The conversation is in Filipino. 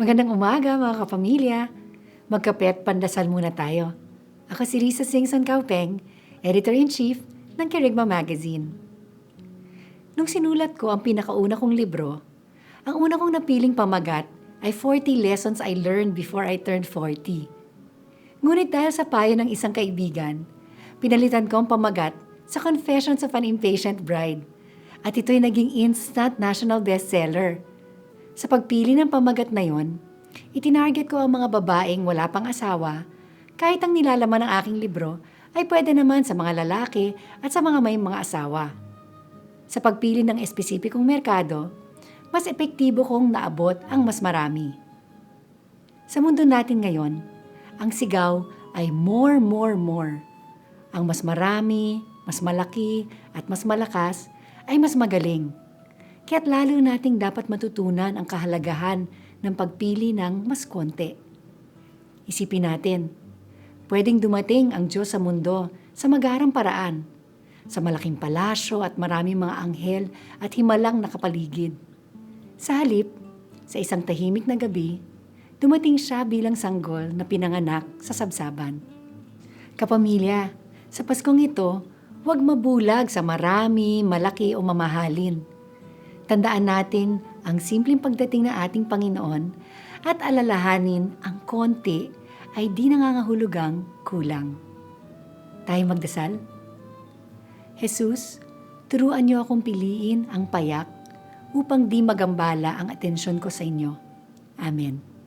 Magandang umaga mga kapamilya. Magkape at pandasal muna tayo. Ako si Risa Singson Kaupeng, Editor-in-Chief ng Kerigma Magazine. Nung sinulat ko ang pinakauna kong libro, ang una kong napiling pamagat ay 40 Lessons I Learned Before I Turned 40. Ngunit dahil sa payo ng isang kaibigan, pinalitan ko ang pamagat sa Confessions of an Impatient Bride at ito'y naging instant national bestseller. Sa pagpili ng pamagat na yon, itinarget ko ang mga babaeng wala pang asawa kahit ang nilalaman ng aking libro ay pwede naman sa mga lalaki at sa mga may mga asawa. Sa pagpili ng espesipikong merkado, mas epektibo kong naabot ang mas marami. Sa mundo natin ngayon, ang sigaw ay more, more, more. Ang mas marami, mas malaki, at mas malakas ay mas magaling. Kaya't lalo nating dapat matutunan ang kahalagahan ng pagpili ng mas konti. Isipin natin, pwedeng dumating ang Diyos sa mundo sa magarang paraan, sa malaking palasyo at maraming mga anghel at himalang nakapaligid. Sa halip, sa isang tahimik na gabi, dumating siya bilang sanggol na pinanganak sa sabsaban. Kapamilya, sa Paskong ito, huwag mabulag sa marami, malaki o mamahalin. Tandaan natin ang simpleng pagdating ng ating Panginoon at alalahanin ang konti ay di nangangahulugang kulang. Tayo magdasal? Jesus, turuan niyo akong piliin ang payak upang di magambala ang atensyon ko sa inyo. Amen.